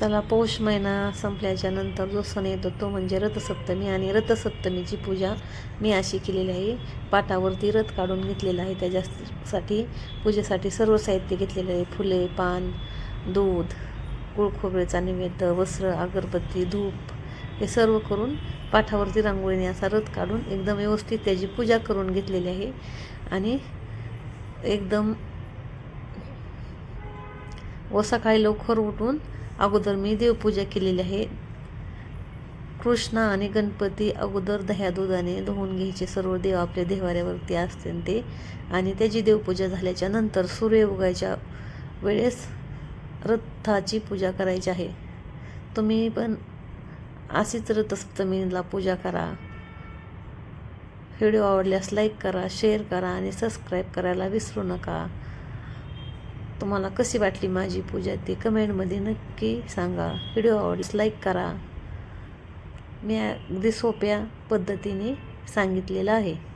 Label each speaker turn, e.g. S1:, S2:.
S1: चला पौष महिना संपल्याच्या नंतर जो सण येतो तो म्हणजे रथसप्तमी आणि रथसप्तमीची पूजा मी अशी केलेली आहे. पाटावरती रथ काढून घेतलेला आहे. त्याच्यासाठी पूजेसाठी सर्व साहित्य घेतलेलं आहे. फुले पान दूध गुळ खोबरेचा नैवेद्य वस्त्र अगरबत्ती धूप हे सर्व करून पाठावरती रांगोळीने असा रथ काढून एकदम व्यवस्थित त्याची पूजा करून घेतलेली आहे. आणि एकदम व सकाळी लवकर उठून अगोदर मी देवपूजा केलेली आहे. कृष्णा आणि गणपती अगोदर दह्या दुधाने धुवून घ्यायचे. सर्व देव आपल्या देवाऱ्यावरती असते ते. आणि त्याची देवपूजा झाल्याच्यानंतर सूर्य उगायच्या वेळेस रथाची पूजा करायची आहे. तुम्ही पण अशीच रथसप्तमीला पूजा करा. व्हिडिओ आवडल्यास लाईक करा शेअर करा आणि सबस्क्राईब करायला विसरू नका. तुम्हाला कशी वाटली माझी पूजा ते कमेंटमध्ये नक्की सांगा. व्हिडिओ आवडीस लाईक करा. मी अगदी सोप्या पद्धतीने सांगितलेलं आहे.